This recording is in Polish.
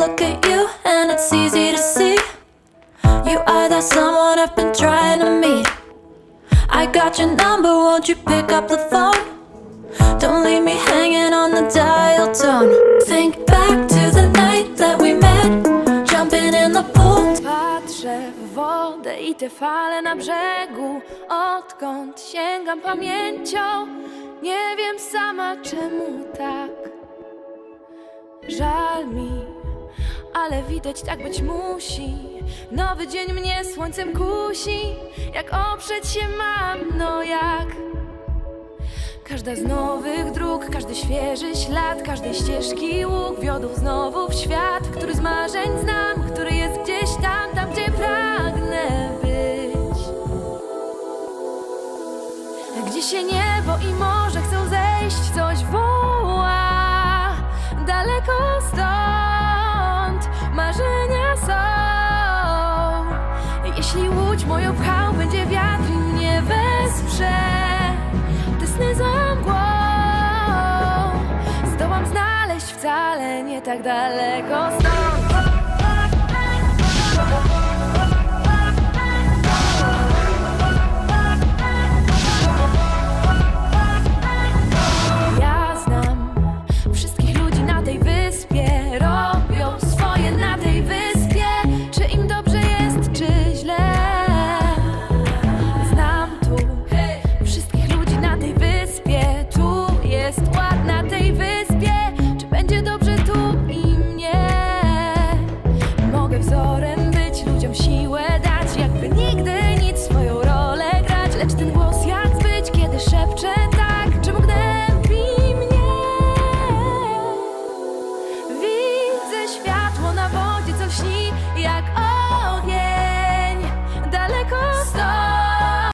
look at you, and it's easy to see. You are that someone I've been trying to meet. I got your number, won't you pick up the phone? Don't leave me hanging on the dial tone. Think back to the night that we met, jumping in the pool. Patrzę w wodę i te fale na brzegu Odkąd sięgam pamięcią Nie wiem sama czemu tak Żal mi, ale widać tak być musi. Nowy dzień mnie słońcem kusi. Jak oprzeć się mam, no jak? Każda z nowych dróg, każdy świeży ślad, każdej ścieżki łuk wiodł znowu w świat, który z marzeń znam, który jest gdzieś tam, tam gdzie pragnę być. Gdzie się niebo i morze moją pchał, będzie wiatr i mnie wesprze. Te sny za mgłą zdołam znaleźć wcale nie tak daleko stąd. Wzorem być, ludziom siłę dać, jakby nigdy nic swoją rolę grać. Lecz ten głos jak zbyć, kiedy szepcze tak, czemu gnębi mnie? Widzę światło na wodzie, co lśni jak